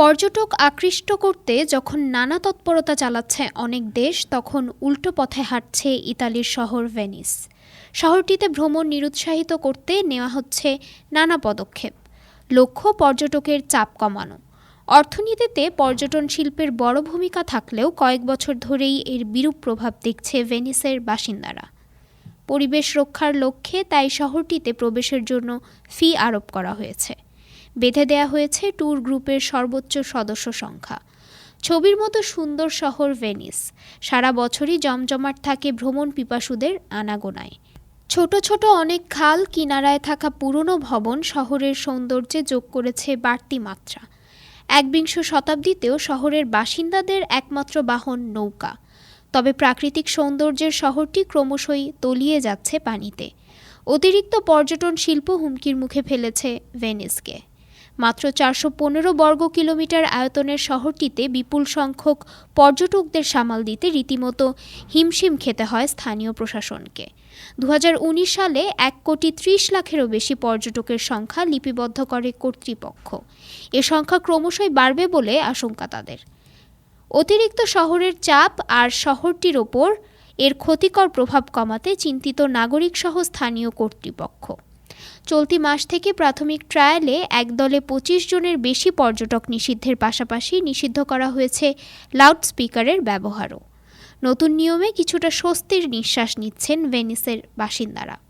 পর্যটক আকৃষ্ট করতে যখন নানা তৎপরতা চালাচ্ছে অনেক দেশ, তখন উল্টো পথে হাঁটছে ইতালির শহর ভেনিস। শহরটিতে ভ্রমণ নিরুৎসাহিত করতে নেওয়া হচ্ছে নানা পদক্ষেপ। লক্ষ্য, পর্যটকের চাপ কমানো। অর্থনীতিতে পর্যটন শিল্পের বড় ভূমিকা থাকলেও কয়েক বছর ধরেই এর বিরূপ প্রভাব দেখছে ভেনিসের বাসিন্দারা। পরিবেশ রক্ষার লক্ষ্যে তাই শহরটিতে প্রবেশের জন্য ফি আরোপ করা হয়েছে। বেঁধে দেয়া হয়েছে ট্যুর গ্রুপের সর্বোচ্চ সদস্য সংখ্যা। ছবির মতো সুন্দর শহর ভেনিস। সারা বছরই জমজমাট থাকে ভ্রমণ পিপাসুদের আনাগোনায়। ছোট ছোট অনেক খাল কিনারায় থাকা পুরনো ভবন শহরের সৌন্দর্যে যোগ করেছে বাড়তি মাত্রা। একবিংশ শতাব্দীতেও শহরের বাসিন্দাদের একমাত্র বাহন নৌকা। তবে প্রাকৃতিক সৌন্দর্যের শহরটি ক্রমশই তলিয়ে যাচ্ছে পানিতে। অতিরিক্ত পর্যটন শিল্প হুমকির মুখে ফেলেছে ভেনিসকে। মাত্র চারশো পনেরো বর্গ কিলোমিটার আয়তনের শহরটিতে বিপুল সংখ্যক পর্যটকদের সামাল দিতে রীতিমতো হিমশিম খেতে হয় স্থানীয় প্রশাসনকে। দু হাজার উনিশ সালে এক কোটি ত্রিশ লাখেরও বেশি পর্যটকের সংখ্যা লিপিবদ্ধ করে কর্তৃপক্ষ। এ সংখ্যা ক্রমশই বাড়বে বলে আশঙ্কা তাদের। অতিরিক্ত শহরের চাপ আর শহরটির ওপর এর ক্ষতিকর প্রভাব কমাতে চিন্তিত নাগরিকসহ স্থানীয় কর্তৃপক্ষ। চলতি মাস থেকে প্রাথমিক ট্রায়ালে একদলে পঁচিশ জনের বেশি পর্যটক নিষিদ্ধের পাশাপাশি নিষিদ্ধ করা হয়েছে লাউডস্পিকারের ব্যবহারও। নতুন নিয়মে কিছুটা স্বস্তির নিঃশ্বাস নিচ্ছেন ভেনিসের বাসিন্দারা।